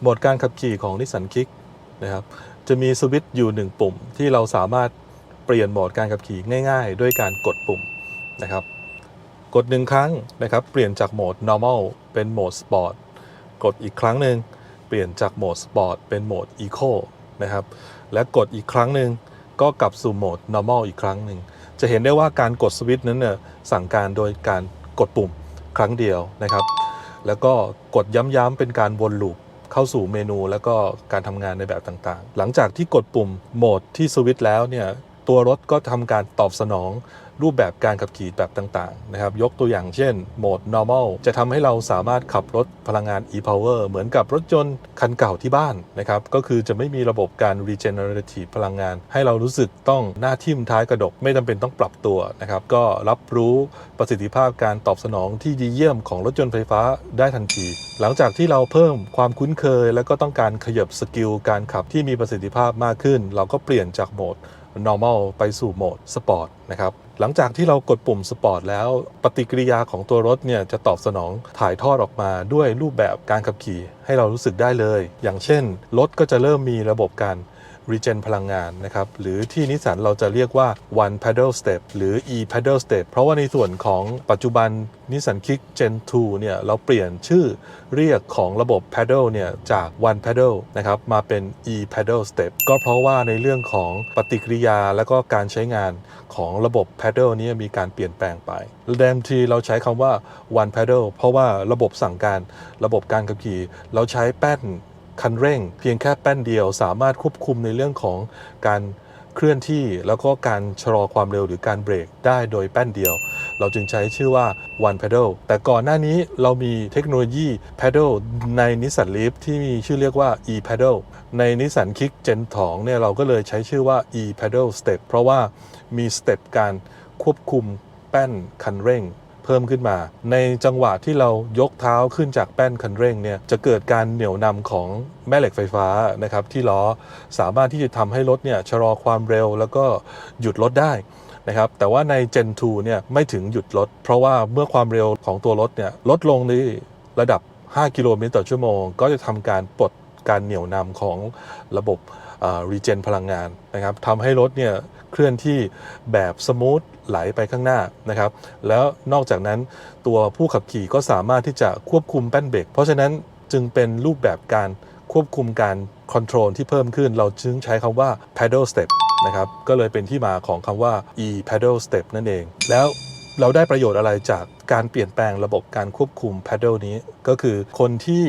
โหมดการขับขี่ของนิสสันคิกนะครับจะมีสวิตช์อยู่ 1 ปุ่ม ที่เราสามารถเปลี่ยนโหมดการขับขี่ง่าย ๆ ด้วยการกดปุ่มนะครับกดหนึ่งครั้งนะครับเปลี่ยนจากโหมด normal เป็นโหมด sport กดอีกครั้งหนึ่งเปลี่ยนจากโหมด sport เป็นโหมด eco นะครับและกดอีกครั้งหนึ่งก็กลับสู่โหมด normal อีกครั้งหนึ่งจะเห็นได้ว่าการกดสวิตช์นั้นเนี่ยสั่งการโดยการกดปุ่มครั้งเดียวนะครับ แล้วก็กดย้ำๆเป็นการวนลูป เข้าสู่เมนูแล้วก็การทำงานในแบบต่างๆ หลังจากที่กดปุ่มโหมดที่สวิตช์แล้วเนี่ยตัวรถก็ทำการตอบสนอง รูปแบบการขับขี่แบบต่างๆนะครับยกตัวอย่างเช่นโหมด normal จะทำให้เราสามารถขับรถพลังงาน e-power เหมือนกับรถยนต์คันเก่าที่บ้านนะครับก็คือจะไม่มีระบบการ regenerative พลังงาน ให้เรารู้สึกต้องหน้าทิ่มท้ายกระดก ไม่จำเป็นต้องปรับตัวนะครับก็รับรู้ประสิทธิภาพการตอบสนองที่ดีเยี่ยมของรถยนต์ไฟฟ้าได้ทันที หลังจากที่เราเพิ่มความคุ้นเคย แล้วก็ต้องการขยับสกิลการขับที่มีประสิทธิภาพมากขึ้น เราก็เปลี่ยนจากโหมด normal ไปสู่โหมด sport นะครับหลังจากที่เรากดปุ่ม sport แล้วปฏิกิริยาของตัวรถเนี่ยจะตอบสนองถ่ายทอดออกมาด้วยรูปแบบการขับขี่ให้เรารู้สึกได้เลย อย่างเช่น รถก็จะเริ่มมีระบบการ regen พลังงานนะครับ หรือที่นิสสันเราจะเรียกว่า one pedal step หรือ e pedal step เพราะว่าในส่วนของปัจจุบันนิสสัน Kick Gen 2 เนี่ย เราเปลี่ยนชื่อเรียกของระบบ pedal เนี่ย จาก one pedal นะครับ มาเป็น e pedal step ก็เพราะว่าในเรื่องของปฏิกิริยาและก็การใช้งานของระบบ pedal นี้มีการเปลี่ยนแปลงไปเดิมทีเราใช้คำว่า one pedal เพราะว่าระบบสั่งการระบบการขับขี่ เราใช้แป้น คันเร่ง เพียงแค่แป้นเดียว สามารถควบคุมในเรื่องของการเคลื่อนที่แล้วก็การชะลอความเร็วหรือการเบรกได้โดยแป้นเดียว เราจึงใช้ชื่อว่า one pedal แต่ก่อนหน้านี้เรามีเทคโนโลยี pedal ใน Nissan Leaf ที่มีชื่อเรียกว่า e pedal ใน Nissan Kick Gen 2เนี่ยเราก็เลยใช้ชื่อว่า e pedal step เพราะว่ามีสเต็ปการควบคุมแป้นคันเร่ง เพิ่มขึ้นมา ในจังหวะที่เรายกเท้าขึ้นจากแป้นคันเร่งเนี่ยจะเกิดการเหนี่ยวนำของแม่เหล็กไฟฟ้านะครับที่ล้อสามารถที่จะทำให้รถเนี่ยชะลอความเร็วแล้วก็หยุดรถได้นะครับแต่ว่าใน Gen 2เนี่ยไม่ถึงหยุดรถ เพราะว่าเมื่อความเร็วของตัวรถเนี่ยลดลงในระดับ 5 กิโลเมตรต่อชั่วโมง ก็จะทำการปลดการเหนี่ยวนำของระบบรีเจนพลังงานนะครับทำให้รถเนี่ย เคลื่อนที่แบบสมูทไหลไปข้างหน้านะครับแล้วนอกจากนั้นตัวผู้ขับขี่ก็สามารถที่จะควบคุมแป้นเบรกเพราะฉะนั้นจึงเป็นรูปแบบการควบคุมการคอนโทรลที่เพิ่มขึ้น เราจึงใช้คำว่า pedal step นะครับก็เลยเป็นที่มาของคำว่า e pedal step นั่นเอง แล้วเราได้ประโยชน์อะไรจากการเปลี่ยนแปลงระบบการควบคุม pedal นี้ก็คือคนที่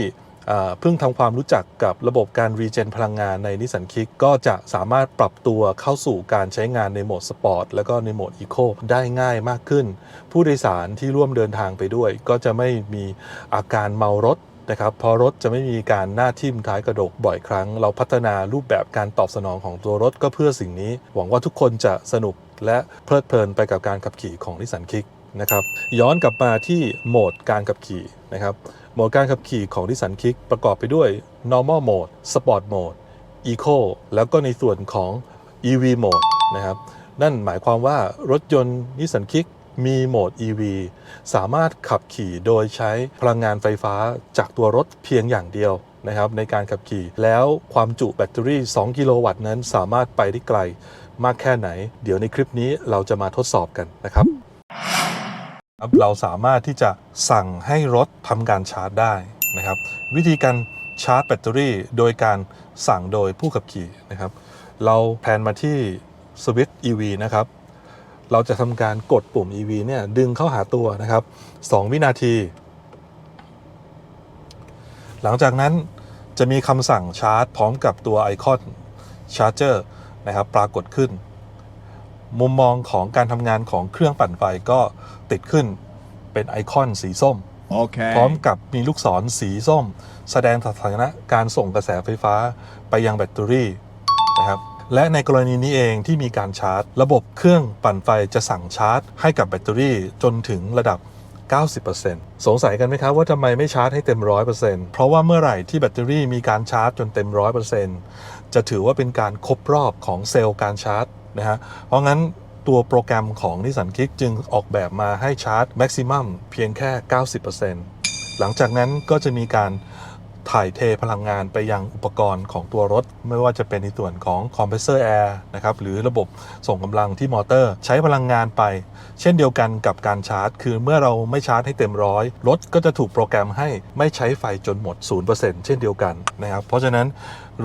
เพิ่งทำความรู้จักกับระบบการรีเจนพลังงานในนิสสันคิกก็จะสามารถปรับตัวเข้าสู่การใช้งานในโหมดสปอร์ตแล้วก็ในโหมดอีโคได้ง่ายมากขึ้น ผู้โดยสารที่ร่วมเดินทางไปด้วย ก็จะไม่มีอาการเมารถนะครับเพราะรถจะไม่มีการหน้าทิ่มท้ายกระดกบ่อยครั้ง เราพัฒนารูปแบบการตอบสนองของตัวรถก็เพื่อสิ่งนี้ หวังว่าทุกคนจะสนุกและเพลิดเพลินไปกับการขับขี่ของนิสสันคิกนะครับย้อนกลับมาที่โหมดการขับขี่นะครับ โหมดการขับขี่ของ Nissan Kick ประกอบไปด้วย normal mode sport mode eco แล้วก็ในส่วนของ EV mode นะครับ นั่นหมายความว่ารถยนต์ Nissan Kick มีโหมด EV สามารถขับขี่โดยใช้พลังงานไฟฟ้าจากตัวรถเพียงอย่างเดียวนะครับในการขับขี่แล้วความจุแบตเตอรี่ 2 กิโลวัตต์นั้นสามารถไปได้ไกลมากแค่ไหน เดี๋ยวในคลิปนี้เราจะมาทดสอบกันนะครับ ครับเราสามารถที่จะสั่งให้รถทำการชาร์จได้นะครับ วิธีการชาร์จแบตเตอรี่โดยการสั่งโดยผู้ขับขี่นะครับ เราแพนมาที่สวิตช์ EV นะครับ เราจะทำการกดปุ่ม EV เนี่ยดึงเข้าหาตัวนะครับ 2 วินาที หลังจากนั้นจะมีคำสั่งชาร์จพร้อมกับตัวไอคอนชาร์จเจอร์นะครับปรากฏขึ้น มุมมองของการทำงานของเครื่องปั่นไฟก็ ติดขึ้นเป็นไอคอนสีส้ม Okay. พร้อมกับมีลูกศรสีส้ม แสดงสถานะการส่งกระแสไฟฟ้าไปยังแบตเตอรี่นะครับและในกรณีนี้เองที่มีการชาร์จ ระบบเครื่องปั่นไฟจะสั่งชาร์จ ให้กับแบตเตอรี่จนถึงระดับ 90%สงสัยกันไหมครับว่าทำไมไม่ชาร์จให้เต็ม 100%เพราะว่าเมื่อไหร่ที่แบตเตอรี่มีการชาร์จจนเต็ม 100%จะถือว่าเป็นการครบรอบของเซลล์การชาร์จนะฮะเพราะงั้น ตัวโปรแกรมของ Nissan Kick จึงออกแบบมาให้ชาร์จแม็กซิมัมเพียงแค่ 90%หลังจากนั้นก็จะมีการถ่ายเทพลังงานไปยังอุปกรณ์ของตัวรถ ไม่ว่าจะเป็นในส่วนของคอมเพรสเซอร์แอร์นะครับหรือระบบส่งกำลังที่มอเตอร์ ใช้พลังงานไป เช่นเดียวกันกับการชาร์จ คือเมื่อเราไม่ชาร์จให้เต็มร้อยรถก็จะถูกโปรแกรมให้ไม่ใช้ไฟจนหมด 0%เช่นเดียวกันนะครับเพราะฉะนั้น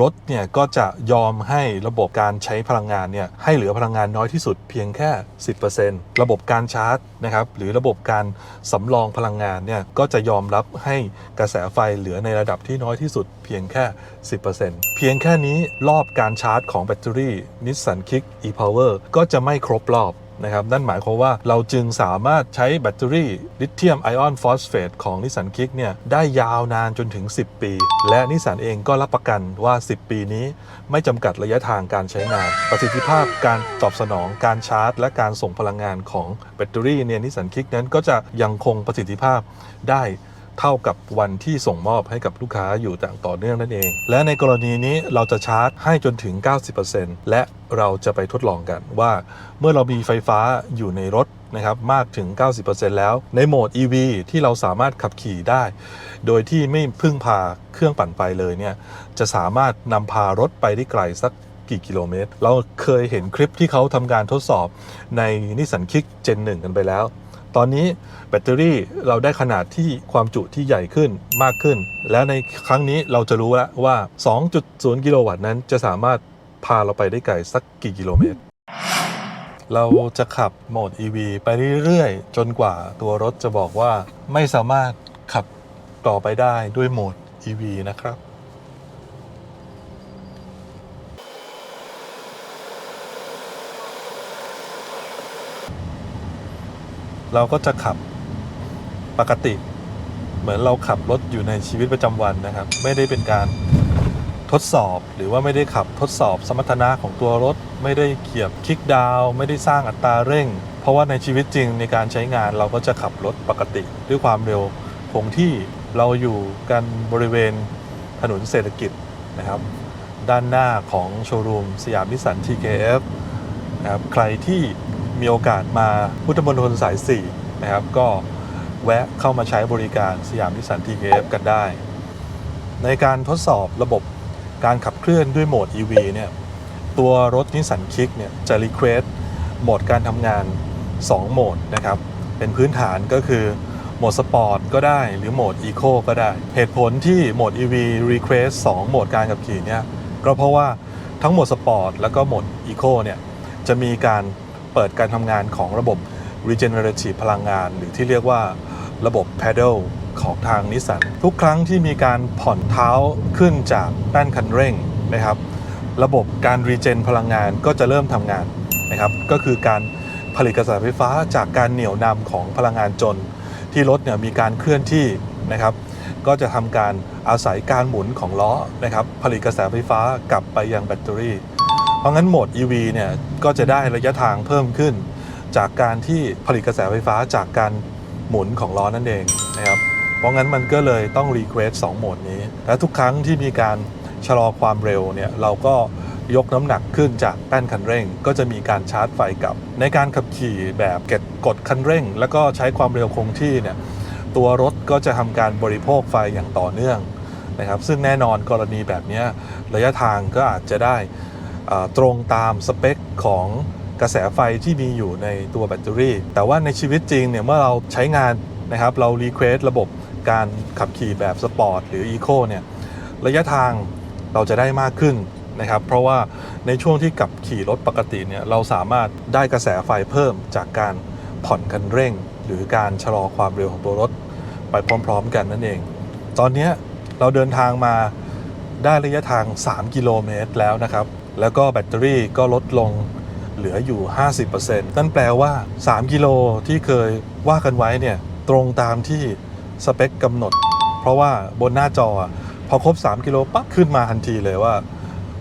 รถเนี่ยก็จะยอมให้ระบบการใช้พลังงานเนี่ยให้เหลือพลังงานน้อยที่สุดเพียงแค่ 10%ระบบการชาร์จนะครับหรือระบบการสำรองพลังงานเนี่ยก็จะยอมรับให้กระแสไฟเหลือในระดับที่น้อยที่สุดเพียงแค่ 10%เพียงแค่นี้รอบการชาร์จของแบตเตอรี่ Nissan Kick e-Power ก็จะไม่ครบรอบ นะครับนั่นหมายความว่าเราจึงสามารถใช้แบตเตอรี่ลิเธียมไอออนฟอสเฟตของนิสสันคิกเนี่ยได้ยาวนานจนถึง 10 ปี และนิสสันเองก็รับประกันว่า 10 ปีนี้ ไม่จำกัดระยะทางการใช้งาน ประสิทธิภาพการตอบสนองการชาร์จ และการส่งพลังงานของแบตเตอรี่เนี่ยนิสสันคิกนั้นก็จะยังคงประสิทธิภาพได้ เท่ากับวันที่ส่งมอบให้กับลูกค้าอยู่ต่างต่อเนื่องนั่นเอง และในกรณีนี้เราจะชาร์จให้จนถึง 90%และเราจะไปทดลองกันว่า เมื่อเรามีไฟฟ้าอยู่ในรถนะครับมากถึง 90%แล้ว ในโหมด EV ที่เราสามารถขับขี่ได้ โดยที่ไม่พึ่งพาเครื่องปั่นไฟเลยเนี่ยจะสามารถนำพารถไปได้ไกลสักกี่กิโลเมตร เราเคยเห็นคลิปที่เขาทำการทดสอบในนิสสันคิกเจน1กันไปแล้ว ตอนนี้แบตเตอรี่เราได้ขนาดที่ความจุที่ใหญ่ขึ้นมากขึ้น และในครั้งนี้เราจะรู้แล้วว่า 2.0 กิโลวัตต์นั้นจะสามารถพาเราไปได้ไกลสักกี่กิโลเมตร เราจะขับโหมด EV ไปเรื่อยๆ จนกว่าตัวรถจะบอกว่าไม่สามารถขับต่อไปได้ด้วยโหมด EV นะครับ เราก็จะขับปกติ เหมือนเราขับรถอยู่ในชีวิตประจำวันนะครับ ไม่ได้เป็นการทดสอบ หรือว่าไม่ได้ขับทดสอบสมรรถนะของตัวรถ ไม่ได้เขียบคลิกดาวไม่ได้สร้างอัตราเร่ง เพราะว่าในชีวิตจริงในการใช้งานเราก็จะขับรถปกติ ด้วยความเร็วคงที่เราอยู่กันบริเวณถนนเศรษฐกิจนะครับ ด้านหน้าของโชว์รูมสยามนิสสัน TKF นะครับใครที่ มีโอกาสมาพุทธมณฑลสาย 4 นะครับ ก็แวะเข้ามาใช้บริการสยามนิสสัน TKF กันได้ ในการทดสอบระบบการขับเคลื่อนด้วยโหมด EV เนี่ยตัวรถนิสสันคิกเนี่ยจะรีเควสโหมดการทำงาน 2 โหมดนะครับ เป็นพื้นฐานก็คือโหมดสปอร์ตก็ได้หรือโหมดอีโคก็ได้ เหตุผลที่โหมด EV Request 2 โหมดการขับขี่เนี่ยก็เพราะว่าทั้งโหมดสปอร์ตแล้วก็โหมดอีโคเนี่ยจะมีการ เปิดการทำงานของระบบ regenerative พลังงาน หรือที่เรียกว่าระบบ pedal ของทางนิสสันทุกครั้งที่มีการผ่อนเท้าขึ้นจากแป้นคันเร่งนะครับ ระบบการรีเจนพลังงานก็จะเริ่มทำงานนะครับ ก็คือการผลิตกระแสไฟฟ้าจากการเหนี่ยวนำของพลังงานจน ที่รถเนี่ยมีการเคลื่อนที่นะครับ ก็จะทำการอาศัยการหมุนของล้อนะครับ ผลิตกระแสไฟฟ้ากลับไปยังแบตเตอรี่ เพราะงั้นโหมด EV เนี่ยก็จะได้ระยะทางเพิ่มขึ้น จากการที่ผลิตกระแสไฟฟ้าจากการหมุนของล้อนั่นเองนะครับเพราะงั้นมันก็เลยต้องรีเควส2โหมดนี้ และทุกครั้งที่มีการชะลอความเร็วเนี่ยเราก็ยกน้ำหนักขึ้นจากแป้นคันเร่ง ก็จะมีการชาร์จไฟกลับ ในการขับขี่แบบเก็บกดคันเร่ง แล้วก็ใช้ความเร็วคงที่เนี่ยตัวรถก็จะทำการบริโภคไฟอย่างต่อเนื่องนะครับซึ่งแน่นอนกรณีแบบนี้ระยะทางก็อาจจะได้ ตรงตามสเปคของกระแสไฟที่มีอยู่ในตัวแบตเตอรี่ แต่ว่าในชีวิตจริงเนี่ยเมื่อเราใช้งานนะครับเรารีเควสระบบการขับขี่แบบสปอร์ตหรืออีโคเนี่ยระยะทางเราจะได้มากขึ้นนะครับ เพราะว่าในช่วงที่ขับขี่รถปกติเนี่ยเราสามารถได้กระแสไฟเพิ่มจากการผ่อนคันเร่ง หรือการชะลอความเร็วของตัวรถ ไปพร้อมๆกันนั่นเอง ตอนนี้เราเดินทางมาได้ระยะทาง 3 กิโลเมตรแล้วนะครับ แล้วก็แบตเตอรี่ก็ลดลงเหลืออยู่ 50%นั่นแปลว่า 3 กิโลที่เคยว่ากันไว้เนี่ยตรงตามที่สเปคกำหนด เพราะว่าบนหน้าจออะพอครบ 3 กิโลปั๊บขึ้นมาทันทีเลยว่า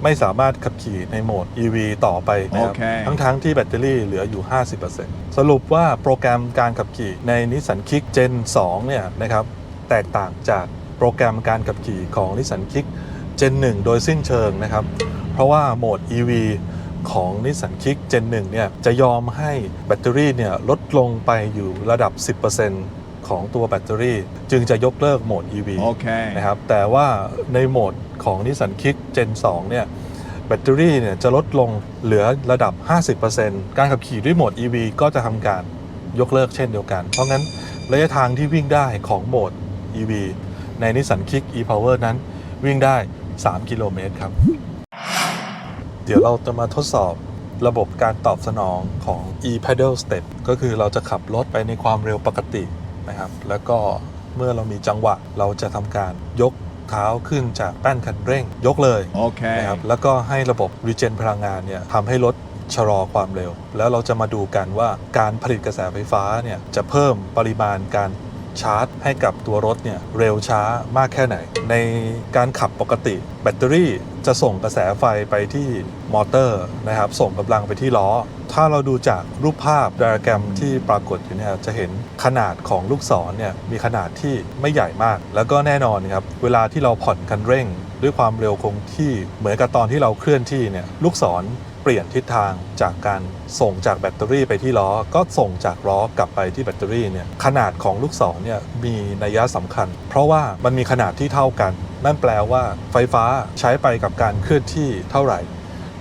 ไม่สามารถขับขี่ในโหมด EV ต่อไปนะครับโอเคทั้งๆที่แบตเตอรี่เหลืออยู่ 50%สรุปว่าโปรแกรมการขับขี่ใน Nissan Kick Gen 2 เนี่ยนะครับแตกต่างจากโปรแกรมการขับขี่ของ Nissan Kick Gen 1 โดยสิ้นเชิงนะครับ เพราะว่าโหมด EV ของ Nissan Kick Gen 1เนี่ยจะยอมให้แบตเตอรี่เนี่ยลดลงไปอยู่ระดับ 10%กของตัวแบตเตอรี่ จึงจะยกเลิกโหมด EV Okay. นะครับแต่ว่าในโหมดของ Nissan Kick Gen 2เนี่ยแบตเตอรี่เนี่ยจะลดลงเหลือระดับ 50%การขับขี่ด้วยโหมด EV ก็จะทำการยกเลิกเช่นเดียวกัน เพราะงั้นระยะทางที่วิ่งได้ของโหมด EV ใน Nissan Kick e-Power นั้นวิ่งได้ 3 กิโลเมตรครับ เดี๋ยวเราจะมาทดสอบระบบการตอบสนองของ e-pedal step ก็คือเราจะขับรถไปในความเร็วปกตินะครับ แล้วก็เมื่อเรามีจังหวะเราจะทำการยกเท้าขึ้นจากแป้นคันเร่ง ยกเลย Okay. นะครับแล้วก็ให้ระบบรีเจนพลังงานเนี่ยทำให้รถชะลอความเร็ว แล้วเราจะมาดูกันว่าการผลิตกระแสไฟฟ้าเนี่ยจะเพิ่มปริมาณการ ชาร์จ ให้กับตัวรถเนี่ยเร็วช้ามากแค่ไหน ในการขับปกติแบตเตอรี่จะส่งกระแสไฟไปที่มอเตอร์นะครับ ส่งกำลังไปที่ล้อ ถ้าเราดูจากรูปภาพไดอะแกรมที่ปรากฏอยู่เนี่ยจะเห็นขนาดของลูกศรเนี่ยมีขนาดที่ไม่ใหญ่มาก แล้วก็แน่นอนครับ เวลาที่เราผ่อนคันเร่ง ด้วยความเร็วคงที่เหมือนกับตอนที่เราเคลื่อนที่เนี่ยลูกศร เปลี่ยนทิศทางจากการส่งจากแบตเตอรี่ไปที่ล้อ ก็ส่งจากล้อกลับไปที่แบตเตอรี่เนี่ยขนาดของลูกศรเนี่ยมีนัยสำคัญ เพราะว่ามันมีขนาดที่เท่ากัน นั่นแปลว่าไฟฟ้าใช้ไปกับการเคลื่อนที่เท่าไหร่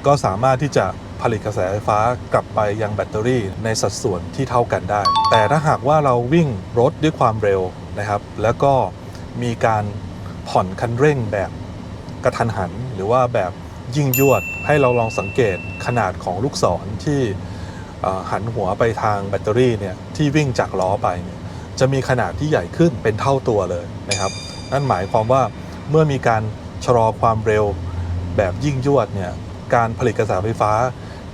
ก็สามารถที่จะผลิตกระแสไฟฟ้ากลับไปยังแบตเตอรี่ในสัดส่วนที่เท่ากันได้ แต่ถ้าหากว่าเราวิ่งรถด้วยความเร็วนะครับ แล้วก็มีการผ่อนคันเร่งแบบกระทันหัน หรือว่าแบบยิ่งยวด ให้เราลองสังเกตขนาดของลูกศรที่หันหัวไปทางแบตเตอรี่เนี่ยที่วิ่งจากล้อไปเนี่ยจะมีขนาดที่ใหญ่ขึ้นเป็นเท่าตัวเลยนะครับ นั่นหมายความว่าเมื่อมีการชะลอความเร็วแบบยิ่งยวดเนี่ยการผลิตกระแสไฟฟ้า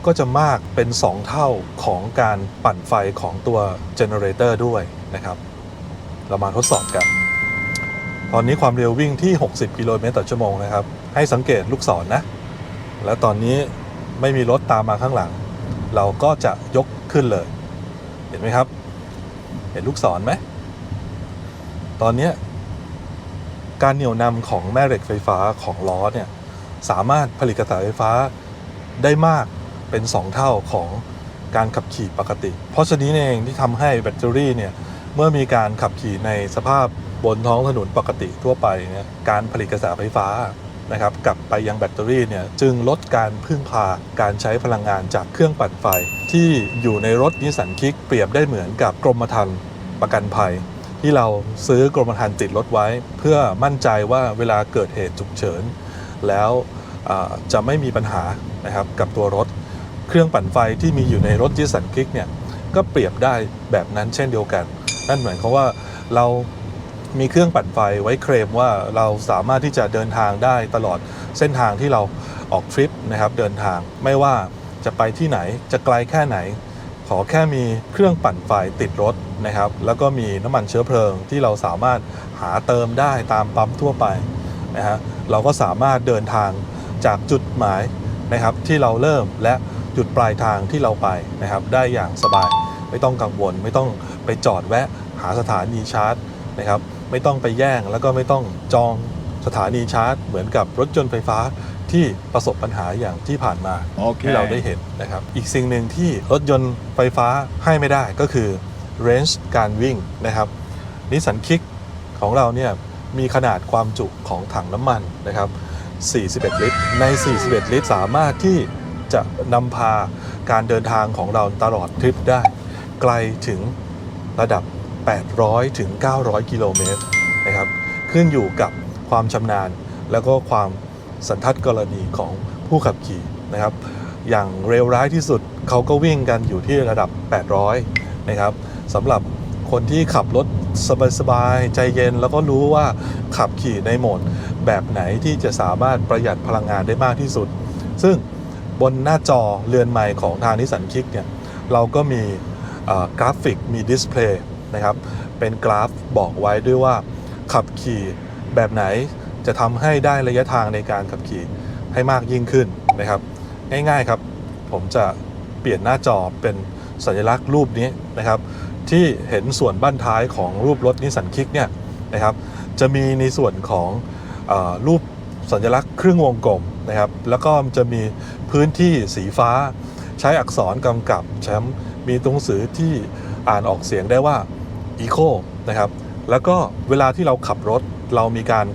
ก็จะมากเป็น 2 เท่าของการปั่นไฟของตัวเจเนเรเตอร์ด้วยนะครับ เรามาทดสอบกัน ตอนนี้ความเร็ววิ่งที่ 60 กิโลเมตรต่อชั่วโมงนะครับ ให้สังเกตลูกศรนนะ แล้วตอนนี้ไม่มีรถตามมาข้างหลัง เราก็จะยกขึ้นเลย เห็นไหมครับ เห็นลูกศรไหม ตอนนี้การเหนี่ยวนำของแม่เหล็กไฟฟ้าของล้อเนี่ยสามารถผลิตกระแสไฟฟ้าได้มากเป็น 2 เท่าของการขับขี่ปกติ เพราะฉะนี้เองที่ทำให้แบตเตอรี่เนี่ยเมื่อมีการขับขี่ในสภาพบนท้องถนนปกติทั่วไปเนี่ยการผลิตกระแสไฟฟ้า นะครับกลับไปยังแบตเตอรี่เนี่ยจึงลดการพึ่งพาการใช้พลังงานจากเครื่องปั่นไฟ ที่อยู่ในรถนิสสันคิกเปรียบได้เหมือนกับกรมธรรม์ประกันภัย ที่เราซื้อกรมธรรม์ติดรถไว้ เพื่อมั่นใจว่าเวลาเกิดเหตุฉุกเฉิน แล้วจะไม่มีปัญหานะครับกับตัวรถ เครื่องปั่นไฟที่มีอยู่ในรถจิสันคลิกเนี่ยก็เปรียบได้แบบนั้นเช่นเดียวกัน นั่นหมายความว่าเรา มีเครื่องปั่นไฟไว้เคลมว่าเราสามารถที่จะเดินทางได้ตลอดเส้นทางที่เราออกทริปนะครับเดินทางไม่ว่าจะไปที่ไหนจะไกลแค่ไหน ขอแค่มีเครื่องปั่นไฟติดรถนะครับ แล้วก็มีน้ำมันเชื้อเพลิงที่เราสามารถหาเติมได้ตามปั๊มทั่วไปนะฮะเราก็สามารถเดินทางจากจุดหมายนะครับที่เราเริ่มและจุดปลายทางที่เราไปนะครับ ได้อย่างสบายไม่ต้องกังวล ไม่ต้องไปจอดแวะหาสถานีชาร์จนะครับ ไม่ต้องไปแย่ง แล้วก็ไม่ต้องจองสถานีชาร์จ เหมือนกับรถยนต์ไฟฟ้าที่ประสบปัญหาอย่างที่ผ่านมาที่เราได้ Okay. เห็นนะครับอีกสิ่งหนึ่งที่รถยนต์ไฟฟ้าให้ไม่ได้ก็คือ range การวิ่งนะครับนิสสันคิกของเราเนี่ยมีขนาดความจุของถังน้ำมันนะครับ 41 ลิตร ใน 41 ลิตร สามารถที่จะนำพาการเดินทางของเราตลอดทริปได้ ไกลถึงระดับ 800 ถึง 900 กิโลเมตรนะครับ ขึ้นอยู่กับความชำนาญ แล้วก็ความสันทัดกรณีของผู้ขับขี่นะครับ อย่างเร็วร้ายที่สุดเขาก็วิ่งกันอยู่ที่ระดับ 800 นะครับสำหรับคนที่ขับรถสบายๆใจเย็นแล้วก็รู้ว่าขับขี่ในโหมดแบบไหนที่จะสามารถประหยัดพลังงานได้มากที่สุด ซึ่งบนหน้าจอเรือนใหม่ของทางนิสสันคิกเนี่ยเราก็มีกราฟิกมีดิสเพลย์ นะครับ เป็นกราฟบอกไว้ด้วยว่าขับขี่แบบไหนจะทำให้ได้ระยะทางในการขับขี่ให้มากยิ่งขึ้นนะครับ ง่ายๆครับ ผมจะเปลี่ยนหน้าจอเป็นสัญลักษณ์รูปนี้นะครับ ที่เห็นส่วนบั้นท้ายของรูปรถนิสสันคิกเนี่ยนะครับ จะมีในส่วนของอรูปสัญลักษณ์ครึ่งวงกลมนะครับ แล้วก็จะมีพื้นที่สีฟ้า ใช้อักษรกำกับแชมป์มีตัวหนังสือที่อ่านออกเสียงได้ว่า Eco นะครับ แล้วก็เวลาที่เราขับรถเรามีการ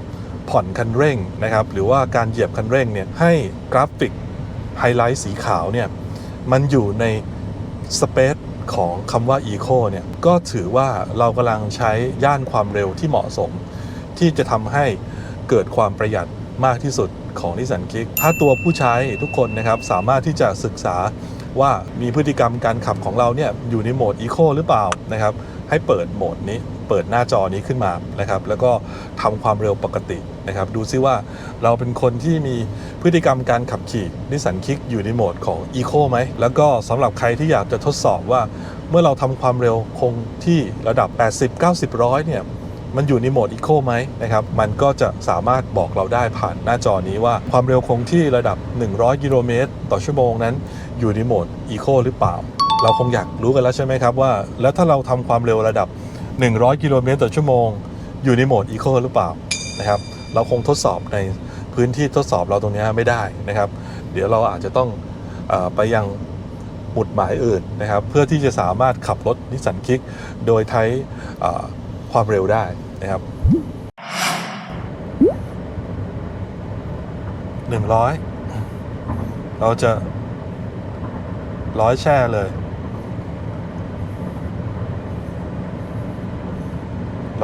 ผ่อนคันเร่งนะครับ หรือว่าการเหยียบคันเร่งเนี่ยให้กราฟิกไฮไลท์สีขาวเนี่ยมันอยู่ในสเปซของคำว่า Eco เนี่ยก็ถือว่าเรากำลังใช้ย่านความเร็วที่เหมาะสม ที่จะทำให้เกิดความประหยัดมากที่สุดของนิสสันคิกถ้าตัวผู้ใช้ทุกคนนะครับสามารถที่จะศึกษาว่ามีพฤติกรรมการขับของเราเนี่ยอยู่ในโหมด Eco หรือเปล่านะครับ ให้เปิดโหมดนี้เปิดหน้าจอนี้ขึ้นมานะครับ แล้วก็ทำความเร็วปกตินะครับ ดูซิว่าเราเป็นคนที่มีพฤติกรรมการขับขี่นิสสันคิกอยู่ในโหมดของ Eco ไหม แล้วก็สำหรับใครที่อยากจะทดสอบว่า เมื่อเราทำความเร็วคงที่ระดับ 80 90ร้อยเนี่ยมันอยู่ในโหมด Eco ไหมนะครับ มันก็จะสามารถบอกเราได้ผ่านหน้าจอนี้ว่าความเร็วคงที่ระดับ 100 กิโลเมตรต่อชั่วโมงนั้น อยู่ในโหมด Eco หรือเปล่า เราคงอยากรู้กันแล้วใช่ไหมครับว่า แล้วถ้าเราทำความเร็วระดับ 100 กิโลเมตรต่อชั่วโมง อยู่ในโหมด Eco หรือเปล่านะครับ เราคงทดสอบในพื้นที่ทดสอบเราตรงนี้ไม่ได้นะครับ เดี๋ยวเราอาจจะต้องอไปยังหมุดหมายอื่นนะครับ เพื่อที่จะสามารถขับรถนิสสันคิกโดยใช้ความเร็วได้นะครับหนึ่งร้อยเราจะร้อยแช่เลย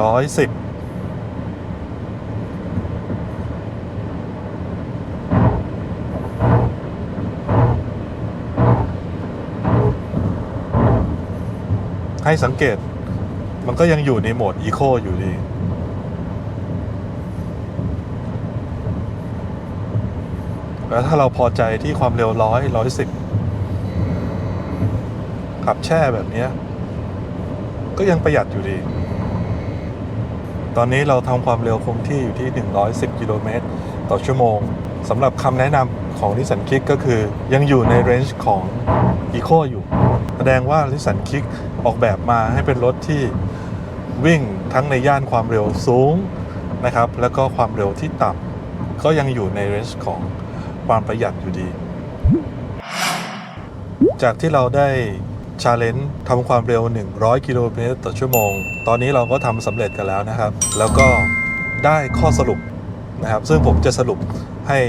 ร้อยสิบให้สังเกตมันก็ยังอยู่ในโหมด Eco อยู่ดี แล้วถ้าเราพอใจที่ความเร็วร้อยร้อยสิบขับแช่แบบนี้ ก็ยังประหยัดอยู่ดี ตอนนี้เราทำความเร็วคงที่อยู่ที่ 110 กิโลเมตรต่อชั่วโมงสำหรับคำแนะนำของนิสสันคิกก็คือยังอยู่ในเรนจ์ของ Eco อยู่ แสดงว่านิสสันคิกออกแบบมาให้เป็นรถที่วิ่งทั้งในย่านความเร็วสูงนะครับ แล้วก็ความเร็วที่ต่ำก็ยังอยู่ในเรนจ์ของความประหยัดอยู่ดี จากที่เราได้ ชาเลนจ์ทำความเร็ว 100 กิโลเมตรต่อชั่วโมง ตอนนี้เราก็ทำสำเร็จกันแล้วนะครับ แล้วก็ได้ข้อสรุปนะครับ ซึ่งผมจะสรุปให้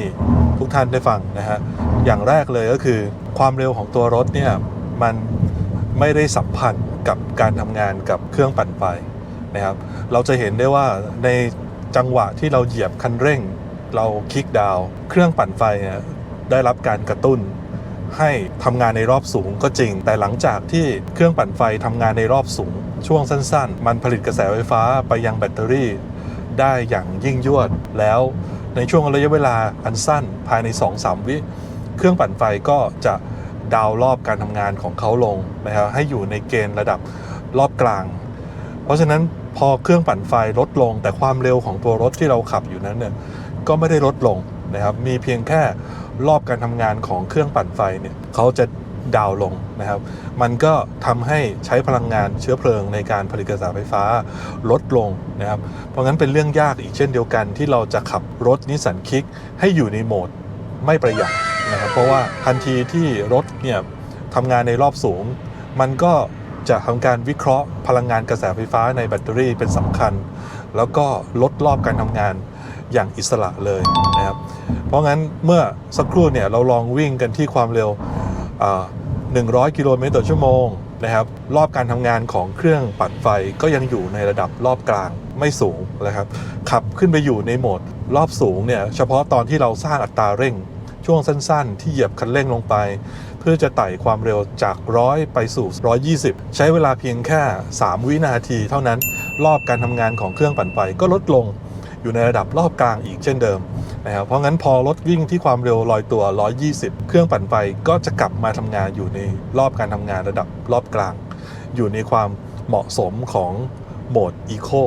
ทุกท่านได้ฟังนะฮะ อย่างแรกเลยก็คือความเร็วของตัวรถเนี่ยมันไม่ได้สัมพันธ์กับการทำงานกับเครื่องปั่นไฟนะครับ เราจะเห็นได้ว่าในจังหวะที่เราเหยียบคันเร่ง เราคลิกดาวเครื่องปั่นไฟเนี่ยได้รับการกระตุ้น ให้ทำงานในรอบสูงก็จริง แต่หลังจากที่เครื่องปั่นไฟทำงานในรอบสูง ช่วงสั้น ๆ มันผลิตกระแสไฟฟ้าไปยังแบตเตอรี่ ได้อย่างยิ่งยวดแล้วในช่วงระยะเวลาอันสั้นภายใน 2-3 วิเครื่องปั่นไฟก็จะดาวรอบการทำงานของเขาลงนะครับให้อยู่ในเกณฑ์ระดับรอบกลาง เพราะฉะนั้นพอเครื่องปั่นไฟลดลง แต่ความเร็วของตัวรถที่เราขับอยู่นั้นเนี่ยก็ไม่ได้ลดลงนะครับมีเพียงแค่ รอบการทำงานของเครื่องปั่นไฟเนี่ยเขาจะดาวลงนะครับ มันก็ทำให้ใช้พลังงานเชื้อเพลิงในการผลิตกระแสไฟฟ้าลดลงนะครับ เพราะงั้นเป็นเรื่องยากอีกเช่นเดียวกันที่เราจะขับรถนิสสันคิกให้อยู่ในโหมดไม่ประหยัดนะครับ เพราะว่าทันทีที่รถเนี่ยทำงานในรอบสูง มันก็จะทำการวิเคราะห์พลังงานกระแสไฟฟ้าในแบตเตอรี่เป็นสำคัญ แล้วก็ลดรอบการทำงาน อย่างอิสระเลยนะครับ เพราะงั้นเมื่อสักครู่เนี่ยเราลองวิ่งกันที่ความเร็ว 100 กิโลเมตรต่อชั่วโมงนะครับ รอบการทำงานของเครื่องปั่นไฟก็ยังอยู่ในระดับรอบกลางไม่สูงนะครับ ขับขึ้นไปอยู่ในโหมดรอบสูงเนี่ย เฉพาะตอนที่เราสร้างอัตราเร่ง ช่วงสั้นๆ ที่เหยียบคันเร่งลงไป เพื่อจะไต่ความเร็วจากร้อยไปสู่ 120 ใช้เวลาเพียงแค่ 3 วินาทีเท่านั้น รอบการทำงานของเครื่องปั่นไฟก็ลดลง อยู่ในระดับรอบกลางอีกเช่นเดิมนะครับเพราะงั้นพอรถวิ่งที่ความเร็วลอยตัว 120 เครื่องปั่นไฟก็จะกลับมาทำงานอยู่ในรอบการทำงานระดับรอบกลาง อยู่ในความเหมาะสมของโหมด Eco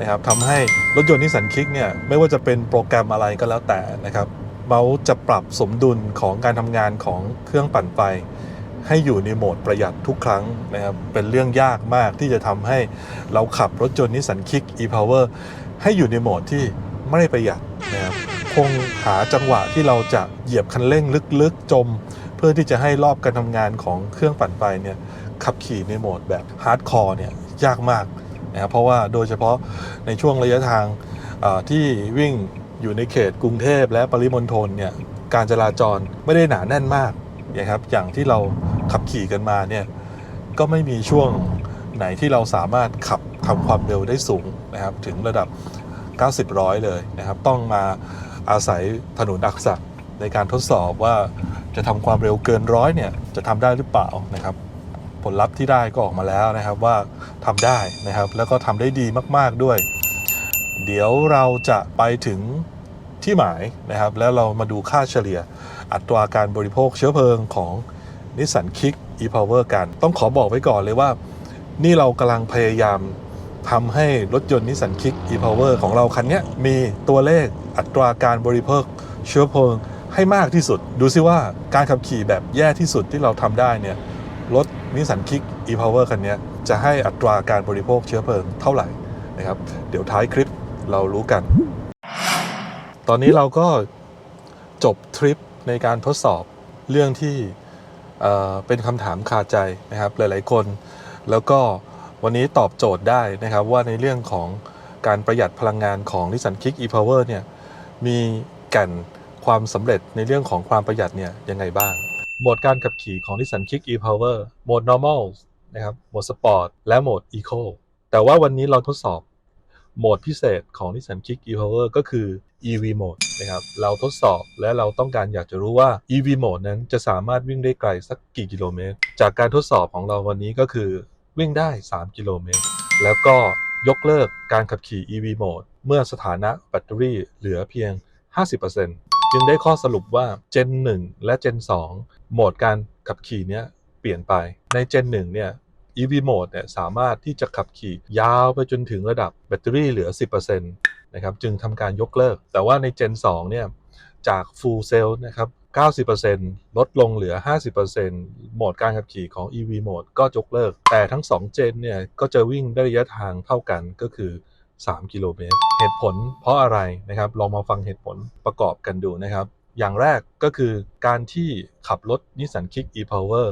นะครับทำให้รถยนต์นิสสันคิกเนี่ยไม่ว่าจะเป็นโปรแกรมอะไรก็แล้วแต่นะครับเมาส์จะปรับสมดุลของการทำงานของเครื่องปั่นไฟ ให้อยู่ในโหมดประหยัดทุกครั้งนะครับเป็นเรื่องยากมากที่จะทำให้เราขับรถยนต์นิสสันคิก e-power ให้อยู่ในโหมดที่ไม่ไประหยัดนะครับคงหาจังหวะที่เราจะเหยียบคันเร่งลึกๆจม เพื่อที่จะให้รอบการทำงานของเครื่องปั่นไฟเนี่ยขับขี่ในโหมดแบบฮาร์ดคอร์เนี่ยยากมากนะครับเพราะว่าโดยเฉพาะในช่วงระยะทางที่วิ่งอยู่ในเขตกรุงเทพและปริมณฑลเนี่ยการจราจรไม่ได้หนาแน่นมากนะครับอย่างที่เราขับขี่กันมาเนี่ยก็ไม่มีช่วงไหนที่เราสามารถขับ ทำความเร็วได้สูงนะครับถึงระดับ 90 ร้อยเลยนะครับ ต้องมาอาศัยถนนอักษะในการทดสอบว่าจะทำความเร็วเกินร้อยเนี่ยจะทำได้หรือเปล่านะครับ ผลลัพธ์ที่ได้ก็ออกมาแล้วนะครับว่าทำได้นะครับ แล้วก็ทำได้ดีมากๆด้วย เดี๋ยวเราจะไปถึงที่หมายนะครับ แล้วเรามาดูค่าเฉลี่ยอัตราการบริโภคเชื้อเพลิงของนิสสันคิก e-power กัน ต้องขอบอกไว้ก่อนเลยว่า นี่เรากำลังพยายาม ทำให้รถยนต์นิสสันคิก e-power ของเราคันนี้มีตัวเลขอัตราการบริโภคเชื้อเพลิงให้มากที่สุด ดูซิว่าการขับขี่แบบแย่ที่สุดที่เราทำได้เนี่ยรถนิสสันคิก e-power คันนี้จะให้อัตราการบริโภคเชื้อเพลิงเท่าไหร่นะครับ เดี๋ยวท้ายคลิปเรารู้กัน ตอนนี้เราก็จบทริปในการทดสอบเรื่องที่เเป็นคำถามคาใจนะครับหลาย ๆ คน แล้วก็ วันนี้ตอบโจทย์ได้นะครับว่าในเรื่องของการประหยัดพลังงานของ Nissan Kick e-Power เนี่ยมีแก่นความสำเร็จในเรื่องของความประหยัดเนี่ยยังไงบ้าง โหมดการขับขี่ของ Nissan Kick e-Power โหมด normal นะครับโหมด sport และโหมด eco แต่ว่าวันนี้เราทดสอบโหมดพิเศษของ Nissan Kick e-Power ก็คือ EV mode นะครับเราทดสอบและเราต้องการอยากจะรู้ว่า EV mode นั้นจะสามารถวิ่งได้ไกลสักกี่กิโลเมตร จากการทดสอบของเราวันนี้ก็คือ วิ่งได้ 3 กิโลเมตร แล้วก็ยกเลิกการขับขี่ EV mode เมื่อสถานะแบตเตอรี่เหลือเพียง 50%จึงได้ข้อสรุปว่า Gen 1 และ Gen 2 โหมดการขับขี่เนี้ยเปลี่ยนไป ใน Gen 1 เนี่ย EV mode เนี่ยสามารถที่จะขับขี่ยาวไปจนถึงระดับแบตเตอรี่เหลือ 10%นะครับจึงทำการยกเลิก แต่ว่าใน Gen 2 เนี่ย จาก full cell นะครับ 90%ลดลงเหลือ 50%โหมดการขับขี่ของ EV mode ก็ยกเลิก แต่ทั้ง 2 เจนเนี่ย ก็จะวิ่งได้ระยะทางเท่ากันก็คือ 3 กิโลเมตร เหตุผลเพราะอะไรนะครับ ลองมาฟังเหตุผลประกอบกันดูนะครับ อย่างแรกก็คือการที่ขับรถ Nissan Kick e-Power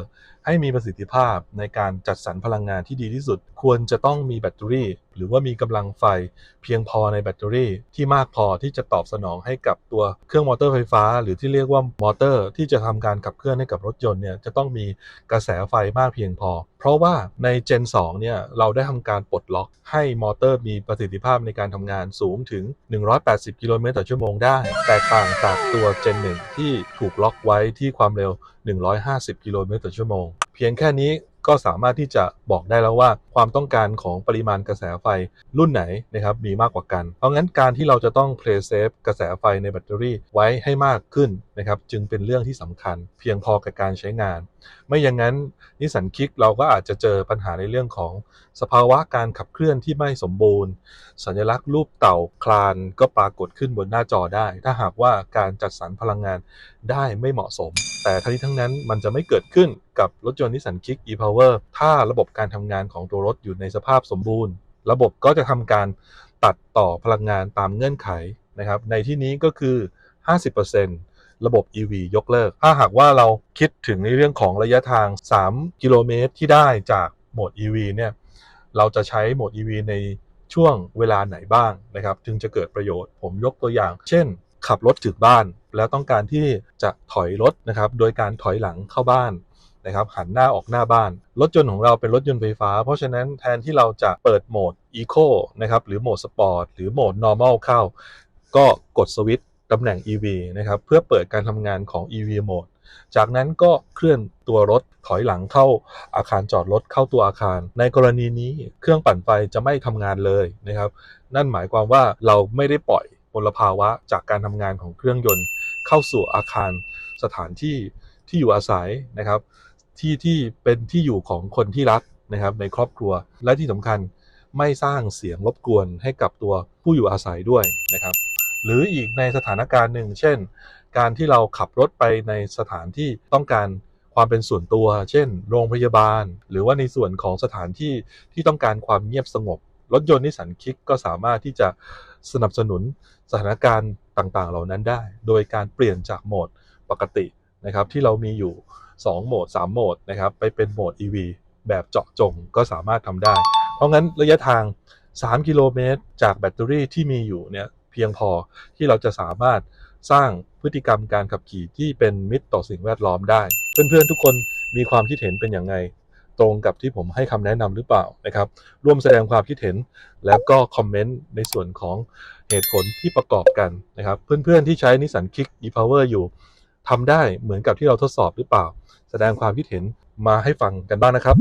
ให้มีประสิทธิภาพในการจัดสรรพลังงานที่ดีที่สุด ควรจะต้องมีแบตเตอรี่ หรือว่ามีกำลังไฟเพียงพอในแบตเตอรี่ที่มากพอที่จะตอบสนองให้กับตัวเครื่องมอเตอร์ไฟฟ้า หรือที่เรียกว่ามอเตอร์ ที่จะทำการขับเคลื่อนให้กับรถยนต์เนี่ยจะต้องมีกระแสไฟมากเพียงพอ เพราะว่าใน Gen 2เนี่ยเราได้ทำการปลดล็อกให้มอเตอร์มีประสิทธิภาพในการทำงานสูงถึง 180 กิโลเมตรต่อชั่วโมงได้ แตกต่างจากตัว Gen 1ที่ถูกล็อกไว้ที่ความเร็ว 150 กิโลเมตรต่อชั่วโมง เพียงแค่นี้ก็สามารถที่จะบอกได้แล้วว่าความต้องการของปริมาณกระแสไฟรุ่นไหนนะครับมีมากกว่ากัน เพราะงั้นการที่เราจะต้อง play safe กระแสไฟในแบตเตอรี่ไว้ให้มากขึ้นนะครับจึงเป็นเรื่องที่สำคัญ เพียงพอกับการใช้งานไม่อย่างนั้นนิสสันคิกเราก็อาจจะเจอปัญหาในเรื่องของสภาวะการขับเคลื่อนที่ไม่สมบูรณ์ สัญลักษณ์รูปเต่าคลานก็ปรากฏขึ้นบนหน้าจอได้ ถ้าหากว่าการจัดสรรพลังงานได้ไม่เหมาะสม แต่ทั้งนี้ทั้งนั้นมันจะไม่เกิดขึ้นกับรถยนต์นิสสันคิก e-power ถ้าระบบการทำงานของตัวรถอยู่ในสภาพสมบูรณ์ ระบบก็จะทำการตัดต่อพลังงานตามเงื่อนไขนะครับในที่นี้ก็คือ 50% ระบบ EV ยกเลิก ถ้าหากว่าเราคิดถึงในเรื่องของระยะทาง 3 กิโลเมตรที่ได้จากโหมด EV เนี่ยเราจะใช้โหมด EV ในช่วงเวลาไหนบ้างนะครับจึงจะเกิดประโยชน์ผมยกตัวอย่าง เช่น ขับรถถึงบ้าน แล้วต้องการที่จะถอยรถนะครับ โดยการถอยหลังเข้าบ้านนะครับหันหน้าออกหน้าบ้าน รถยนต์ของเราเป็นรถยนต์ไฟฟ้า เพราะฉะนั้นแทนที่เราจะเปิดโหมด Eco นะครับหรือโหมด Sport หรือโหมด Normal เข้า ก็กดสวิตช์ ตำแหน่ง EV นะครับเพื่อเปิดการทำงานของ EV Mode จากนั้นก็เคลื่อนตัวรถถอยหลังเข้าอาคารจอดรถเข้าตัวอาคาร ในกรณีนี้เครื่องปั่นไฟจะไม่ทำงานเลยนะครับ นั่นหมายความว่าเราไม่ได้ปล่อยมลภาวะจากการทำงานของเครื่องยนต์ เข้าสู่อาคารสถานที่ที่อยู่อาศัยนะครับ ที่ที่เป็นที่อยู่ของคนที่รักนะครับในครอบครัวและที่สำคัญไม่สร้างเสียงรบกวนให้กับตัวผู้อยู่อาศัยด้วยนะครับ หรืออีกในสถานการณ์หนึ่ง เช่น การที่เราขับรถไปในสถานที่ต้องการความเป็นส่วนตัว เช่น โรงพยาบาล หรือว่าในส่วนของสถานที่ที่ต้องการความเงียบสงบ รถยนต์นิสันคิกก็สามารถที่จะสนับสนุนสถานการณ์ต่างๆ เหล่านั้นได้ โดยการเปลี่ยนจากโหมดปกตินะครับที่เรามีอยู่ 2 โหมด 3 โหมดนะครับไปเป็นโหมด EV แบบเจาะจงก็สามารถทำได้ เพราะงั้นระยะทาง 3 กิโลเมตร จากแบตเตอรี่ที่มีอยู่เนี่ย เพียงพอที่เราจะสามารถสร้างพฤติกรรมการขับขี่ที่เป็นมิตรต่อสิ่งแวดล้อมได้ เพื่อนๆทุกคนมีความคิดเห็นเป็นอย่างไงตรงกับที่ผมให้คำแนะนำหรือเปล่านะครับ ร่วมแสดงความคิดเห็นแล้วก็คอมเมนต์ในส่วนของเหตุผลที่ประกอบกันนะครับ เพื่อนๆที่ใช้นิสสันคิก e-power อยู่ทำได้เหมือนกับที่เราทดสอบหรือเปล่า แสดงความคิดเห็นมาให้ฟังกันบ้างนะครับ